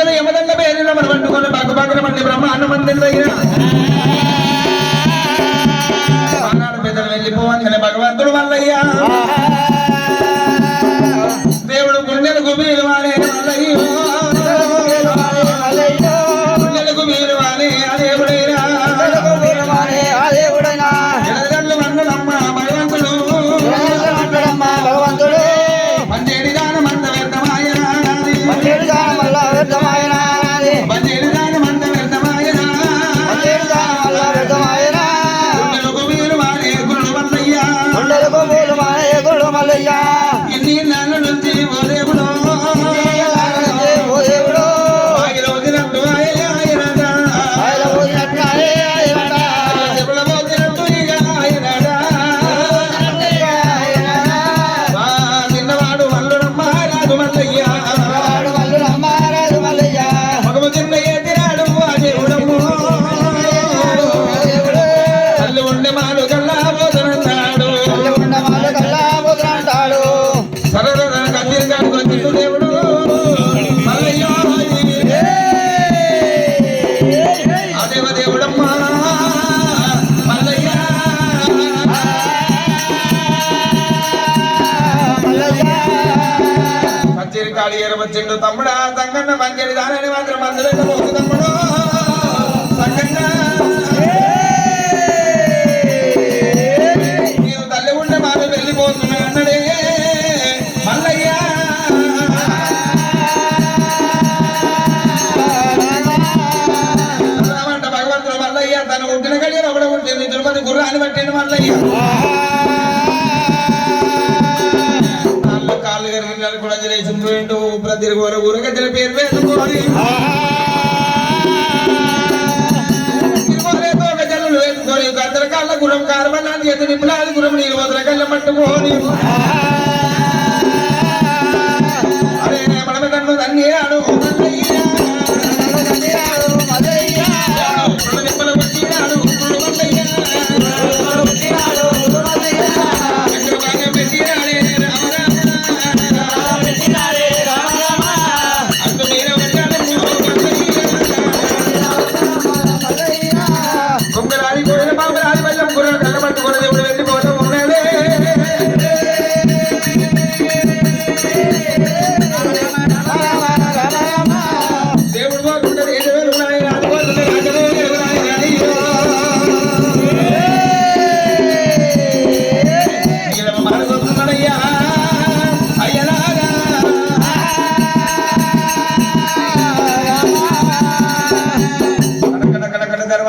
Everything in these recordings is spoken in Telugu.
ఇంకా యమదండ పేరిన మనం పట్టుకొని బాగు బాగున మంది బ్రహ్మాండ మందిర దగ్గర పెద్దలు వెళ్ళిపోవాలి భగవంతుడు వల్లయ్యా. ఏరవచ్చిండు తమ్ముడా సంగన్న మంచిరి దానని మాత్రం పోకు తమ్ముడు. సంగన్న. నీవు తల్లి ఉండే మాట వెళ్ళిపోతున్నా అన్నడే మల్లయ్య. భగవంతుడు మల్లయ్య తను ఉంటిన గడియ ఒకడ ఉంటుంది తిరుపతి గుర్రాన్ని పట్టిండు మల్లయ్య. కరిగినారు కూడా చేసి పోయిండు ప్రతి ఊరు ఊరగజ్జల పేరు వేసుకోవాలి తిరుమలే కాళ్ళ గురం కార్బనాన్ని చేతి గురం నీళ్ళు వదల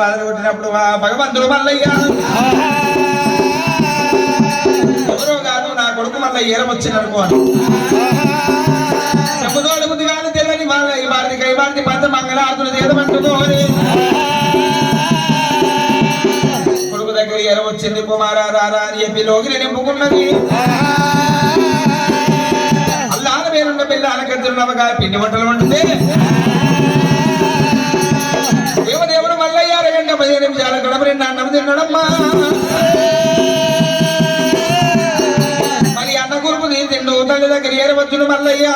కనకన కొట్టినప్పుడు ఆ భగవంతుడు మల్లయ్యా. ఎవరో కాదు నా కొడుకు మళ్ళీ ఏరవచ్చిననుకో చెప్పుదోడు ముందు కాదు తెలియని వాళ్ళ ఈ వారిని కై వారిని పంత మంగళార్తులు చేదమంటుకోని కొడుకు దగ్గర ఎరవచ్చింది కుమారా రారా అని చెప్పి లోగిని నింపుకున్నది. అల్లాల పేరున్న పిల్ల అనకద్దున్నవగా పిండి వంటలు వండితే. ఎవరి గడప రెండు అన్నం తిన్నాడమ్మా మరి అన్న గురుపు నీ తిండు తల్లి దగ్గర ఏరవచ్చును మల్లయ్యా?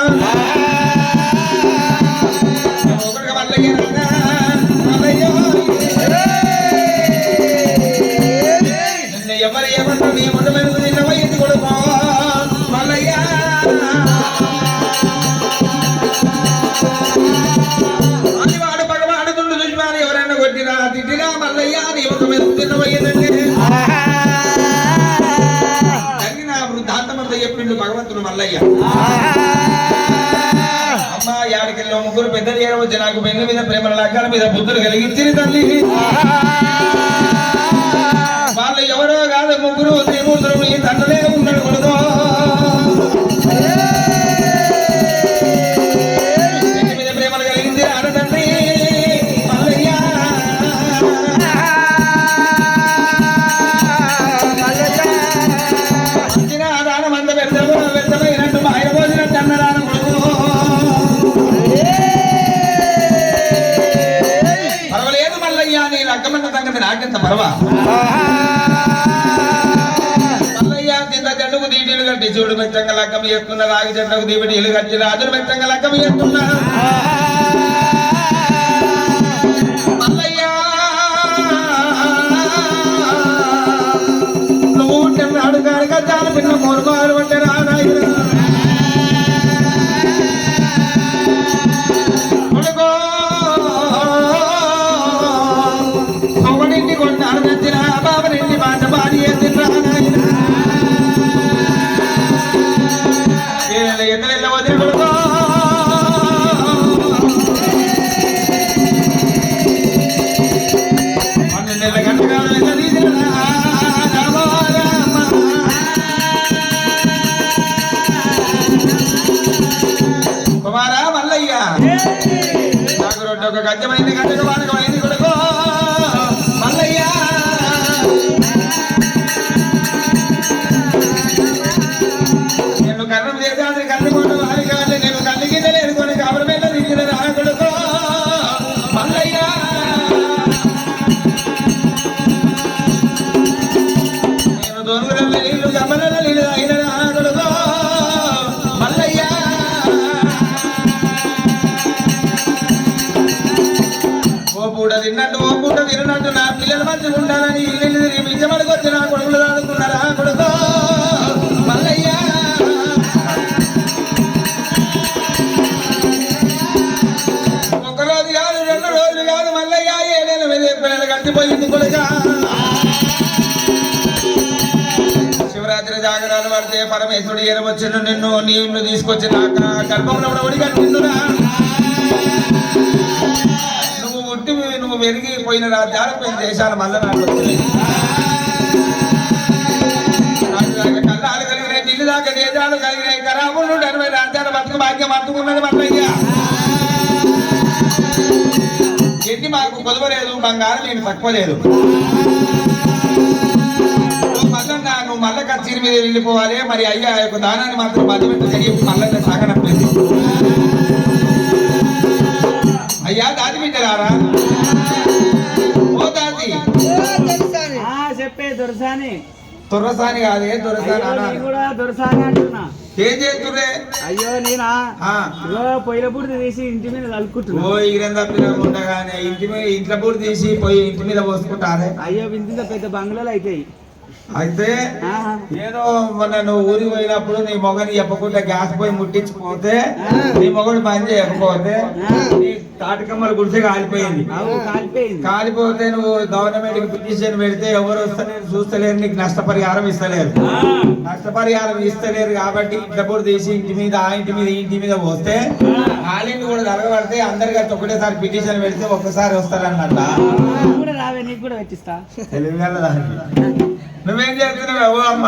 వయ్యిందంటే తగిన వృద్ధాంతమంతా చెప్పిండు భగవంతుడు మల్లయ్య. అమ్మ యాడికెళ్ళి ముగ్గురు పెద్దలు ఏరవచ్చు నాకు పెన్ను మీద ప్రేమల లగ్గాల మీద బుద్ధులు కలిగించింది తల్లి. వాళ్ళు ఎవరో కాదు ముగ్గురు తండ్రులే ఉన్నాడు కొడుకో. జండుకు దీటిలు కట్టి చూడు మెచ్చంగ లక్కం చేస్తున్న రాగి జండకు దీపిటి ఇల్లు కట్టి రాజులు మెచ్చంగ లక్కం చేస్తున్నాడు నువ్వు అడుగాడుగా చాలా పిన్న మూడు సాధ్యమైంది ఒక గజ్జమైంది తిన్నట్టు ఓ పూట తిన్నట్టు నా పిల్లలు మంచిగా ఉండాలని ఇల్లు తిరిగి నా కొడుకులు దాడుకున్నారా కొడుకు? మల్లయ్య! ఒక కాదు రెండు రోజులు కాదు మల్లయ్య ఏడేళ్ళ మీద పిల్లలు కట్టిపోయింది కొడుక శివరాత్రి జాగరాలు పడితే పరమేశ్వరుడు ఏరవచ్చును నిన్ను నీళ్ళు తీసుకొచ్చి నాకు గర్భంలో ఉడిగా నువ్వు రాజ్యాలు పోయిన దేశాలు మళ్ళీ నాకు వచ్చినాయి. కళ్ళాలు కలిగినాయి ఢిల్లీ దాకా దేశాలు కలిగినాయి. కరాబులు నుండి అరవై రాజ్యాలు బతుకు భాగ్యం అందుకున్నది మళ్ళయ్యా ఎన్ని మాకు కొదవలేదు బంగారం నేను తక్కువ లేదు. మల్లన్న నువ్వు మల్ల కచ్చేరి మీద వెళ్ళిపోవాలి. మరి అయ్యా ఆ యొక్క దానాన్ని మాత్రం బద్దమెట్టు పెట్టి తెలియ మల్లన్న సాగనప్పలేదు అయ్యా దాది బిడ్డలారా. చెప్పే దొరసాని. తుర్రసాని కాదే తుర్రసాని అయ్యో అనాలి. నీ కూడా దొరసాని అంటున్నా. ఏం అయ్యో నేనా. ఇగో పొయ్యిల బుడిది తీసి ఇంటి మీద ఓ కలుపుకుంటున్నా పిల్లలు ఉండగానే ఇంటి మీద ఇంట్లో పూడి తీసి పోయి ఇంటి మీద పోసుకుంటారే? అయ్యో ఇంత పెద్ద బంగ్లాలు అవుతాయి అయితే. ఏదో మొన్న నువ్వు ఊరికి పోయినప్పుడు నీ మొగని చెప్పకుండా గ్యాస్ పోయి ముట్టించిపోతే నీ మొగడు పని చేయకపోతే నీ తాటికమ్మలు గుడిసె కాలిపోయింది. కాలిపోతే నువ్వు గవర్నమెంట్కి పిటిషన్ పెడితే ఎవరు వస్తలేరు చూస్తలేరు నీకు నష్టపరిహారం ఇస్తలేరు. నష్టపరిహారం ఇస్తలేరు కాబట్టి ఇంట్లో తీసి ఇంటి మీద ఆ ఇంటి మీద ఇంటి మీద పోస్తే ఆలింటి కూడా జరగబడితే అందరికీ ఒకటేసారి పిటిషన్ పెడితే ఒక్కసారి వస్తారన్నట్ట నీకు కూడా పెట్టిస్తా నువ్వేం చేస్తున్నావు? అమ్మ.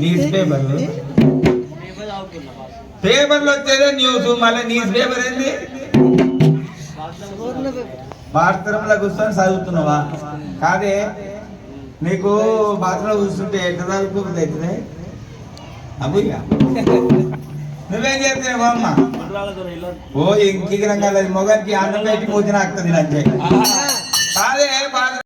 న్యూస్ పేపర్ పేపర్లు వచ్చేదే న్యూస్ మళ్ళీ న్యూస్ పేపర్ ఏంది? బాత్రూంలో కూర్చొని చదువుతున్నావా? కాదే నీకు బాత్రూంలో కూర్చుంటే ఎంత చదువుకోకపోతే అవుతుంది అబ్బుయ్యా నువ్వేం చేస్తున్నావు అమ్మ ఓ ఇంకికి రంగాల మొగనికి అన్నం పెట్టి పోతే నాకు కాదే బాత్రూం